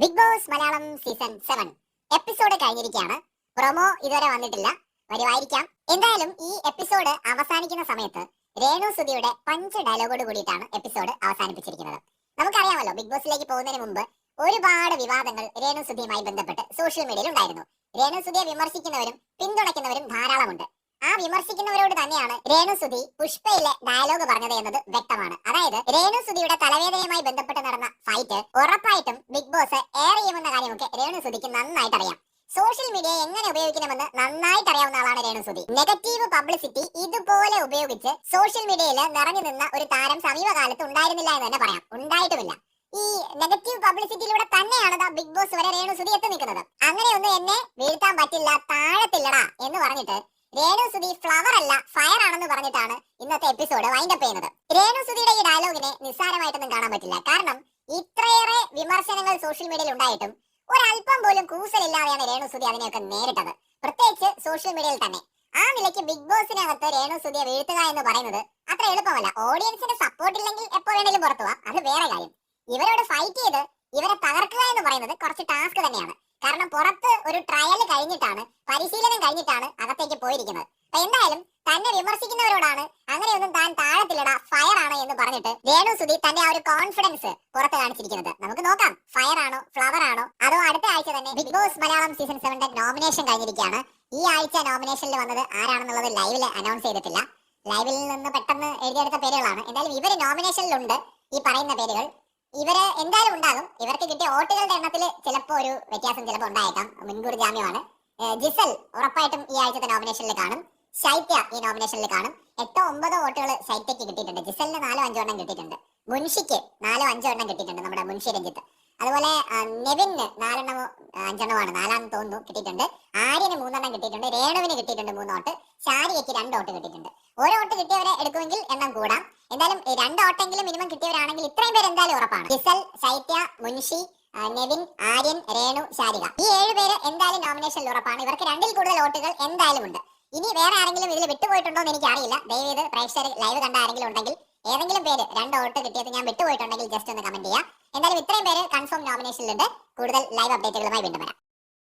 Bigg Boss Malayalam season seven episode കഴിഞ്ഞിരിക്കുകയാണ്. Promo ഇതുവരെ വന്നിട്ടില്ല. വരുമായിരിക്കാം എന്തായാലും ഈ എപ്പിസോഡ് അവസാനിക്കുന്ന സമയത്ത് രേണു സുധിയുടെ പഞ്ച് ഡയലോഗോട് കൂടിയിട്ടാണ് എപ്പിസോഡ് അവസാനിപ്പിച്ചിരിക്കുന്നത്. നമുക്കറിയാമല്ലോ ബിഗ് ബോസിലേക്ക് പോകുന്നതിന് മുമ്പ് ഒരുപാട് വിവാദങ്ങൾ രേണു സുധിയുമായി ബന്ധപ്പെട്ട് സോഷ്യൽ മീഡിയയിൽ ഉണ്ടായിരുന്നു. രേണു സുധിയെ വിമർശിക്കുന്നവരും പിന്തുണയ്ക്കുന്നവരും ധാരാളമുണ്ട്. ആ വിമർശിക്കുന്നവരോട് തന്നെയാണ് രേണു സുധി പുഷ്പയിലെ ഡയലോഗ് പറഞ്ഞത് എന്നത് വ്യക്തമാണ്. അതായത് രേണു സുധിയുടെ തലവേദനയുമായി ബന്ധപ്പെട്ട് നടന്ന ഫൈറ്റ് ഉറപ്പായിട്ടും ബിഗ് ബോസ് എയർ ചെയ്യുമെന്ന കാര്യമൊക്കെ രേണു സുധിക്ക് നന്നായിട്ട് അറിയാം. സോഷ്യൽ മീഡിയ എങ്ങനെ ഉപയോഗിക്കണമെന്ന് നന്നായിട്ട് അറിയാവുന്ന ആളാണ് രേണു സുധി. നെഗറ്റീവ് പബ്ലിസിറ്റി ഇതുപോലെ ഉപയോഗിച്ച് സോഷ്യൽ മീഡിയയിൽ നിറഞ്ഞു നിന്ന ഒരു താരം സമീപകാലത്ത് ഉണ്ടായിരുന്നില്ല എന്ന് തന്നെ പറയാം. ഉണ്ടായിട്ടുമില്ല. ഈ നെഗറ്റീവ് പബ്ലിസിറ്റിയിലൂടെ തന്നെയാണ് ബിഗ് ബോസ് വരെ രേണു സുധി എത്തി നിൽക്കുന്നത്. അങ്ങനെയൊന്നും എന്നെ വീഴ്ത്താൻ പറ്റില്ല താഴത്തില്ലടാ എന്ന് പറഞ്ഞിട്ട് രേണു സുധി ഫ്ലവർ അല്ല ഫയർ ആണെന്ന് പറഞ്ഞിട്ടാണ് ഇന്നത്തെ എപ്പിസോഡ് വൈൻഡപ്പ് ചെയ്യുന്നത്. രേണു സുധിയുടെ ഈ ഡയലോഗിനെ നിസ്സാരമായിട്ടൊന്നും കാണാൻ പറ്റില്ല. കാരണം ഇത്രയേറെ വിമർശനങ്ങൾ സോഷ്യൽ മീഡിയയിൽ ഉണ്ടായിട്ടും ഒരല്പം പോലും കൂസലില്ലാതെയാണ് രേണു സുധി അതിനെയൊക്കെ നേരിട്ടത്. പ്രത്യേകിച്ച് സോഷ്യൽ മീഡിയയിൽ തന്നെ. ആ നിലയ്ക്ക് ബിഗ് ബോസിനകത്ത് രേണു സുധിയെ വീഴ്ത്തുക എന്ന് പറയുന്നത് അത്ര എളുപ്പമല്ല. ഓഡിയൻസിന്റെ സപ്പോർട്ട് ഇല്ലെങ്കിൽ എപ്പോ വേണേലും പുറത്തുവാ അത് വേറെ കാര്യം. ഇവരോട് ഫൈറ്റ് ചെയ്ത് ഇവരെ തകർക്കുക എന്ന് പറയുന്നത് കുറച്ച് ടാസ്ക് തന്നെയാണ്. കാരണം പുറത്ത് ഒരു ട്രയൽ കഴിഞ്ഞിട്ടാണ് പരിശീലനം കഴിഞ്ഞിട്ടാണ് അകത്തേക്ക് പോയിരിക്കുന്നത്. അപ്പൊ എന്തായാലും തന്നെ വിമർശിക്കുന്നവരോടാണ് അങ്ങനെയൊന്നും താൻ താഴത്തിലിട ഫയർ ആണ്? എന്ന് പറഞ്ഞിട്ട് വേണു സുധി തന്റെ ആ ഒരു കോൺഫിഡൻസ് പുറത്ത് കാണിച്ചിരിക്കുന്നത്. നമുക്ക് നോക്കാം ഫയർ ആണോ ഫ്ലവർ ആണോ? അതോ അടുത്ത ആഴ്ച തന്നെ ബിഗ് ബോസ് മലയാളം സീസൺ സെവന്റെ നോമിനേഷൻ കഴിഞ്ഞിരിക്കുകയാണ്. ഈ ആഴ്ച നോമിനേഷനിൽ വന്നത് ആരാണെന്നുള്ളത് ലൈവിൽ അനൗൺസ് ചെയ്തിട്ടില്ല. ലൈവിൽ നിന്ന് പെട്ടെന്ന് എഴുതിയെടുത്ത പേരുകളാണ്. എന്തായാലും ഇവർ നോമിനേഷനിലുണ്ട് ഈ പറയുന്ന പേരുകൾ. ഇവർ എന്തായാലും ഉണ്ടാകും. ഇവർക്ക് കിട്ടിയ വോട്ടുകളുടെ എണ്ണത്തിൽ ചിലപ്പോൾ ഒരു വ്യത്യാസം ചിലപ്പോൾ ഉണ്ടായേക്കാം. മുൻകൂർ ജാമ്യമാണ്. ജിസൽ ഉറപ്പായിട്ടും ഈ ആഴ്ചത്തെ നോമിനേഷനിൽ കാണും. ശൈത്യ ഈ നോമിനേഷനിൽ കാണും. എട്ടോ ഒമ്പതോ വോട്ടുകൾ ശൈത്യക്ക് കിട്ടിയിട്ടുണ്ട്. ജിസലിന് നാലോ അഞ്ചോ എണ്ണം കിട്ടിയിട്ടുണ്ട്. മുൻഷിക്ക് നാലോ അഞ്ചോ എണ്ണം കിട്ടിയിട്ടുണ്ട് നമ്മുടെ മുൻഷി രഞ്ജിത്ത്. അതുപോലെ നെവിന് നാലെണ്ണമോ അഞ്ചെണ്ണമാണ്. നാലാണെന്ന് തോന്നുന്നു കിട്ടിയിട്ടുണ്ട്. ആര്യന് മൂന്നെണ്ണം കിട്ടിയിട്ടുണ്ട്. രേണുവിന് കിട്ടിയിട്ടുണ്ട് മൂന്ന് വോട്ട് ശാരിയയ്ക്ക് രണ്ട് വോട്ട് കിട്ടിയിട്ടുണ്ട്. ഓരോ വോട്ട് കിട്ടിയവരെ എടുക്കുമെങ്കിൽ എണ്ണം കൂടാം. രണ്ട് വോട്ടെങ്കിലും മിനിമം കിട്ടിയവരാണെങ്കിൽ ഇത്രയും പേര് എന്തായാലും ഉറപ്പാണ്. ജിസൽ ശൈത്യ മുൻഷി നെവിൻ ആര്യൻ രേണു ശാരിക. ഈ ഏഴ് പേര് എന്തായാലും നോമിനേഷനിൽ ഉറപ്പാണ്. ഇവർക്ക് രണ്ടിൽ കൂടുതൽ വോട്ടുകൾ എന്തായാലും ഉണ്ട്. ഇനി വേറെ ആരെങ്കിലും ഇതിൽ വിട്ടുപോയിട്ടുണ്ടോ എന്ന് എനിക്കറിയില്ല. ദയവേത് പ്രേക്ഷകർ ലൈവ് കണ്ട ആരെങ്കിലും ഉണ്ടെങ്കിൽ ഏതെങ്കിലും പേര് രണ്ട് വോട്ട് കിട്ടിയത് ഞാൻ വിട്ടുപോയിട്ടുണ്ടെങ്കിൽ ജസ്റ്റ് ഒന്ന് കമന്റ് ചെയ്യുക. എന്തായാലും ഇത്രയും പേര് കൺഫേം നോമിനേഷനിലുണ്ട് കൂടുതൽ ലൈവ് അപ്ഡേറ്റുകളുമായി വീണ്ടും വരാം.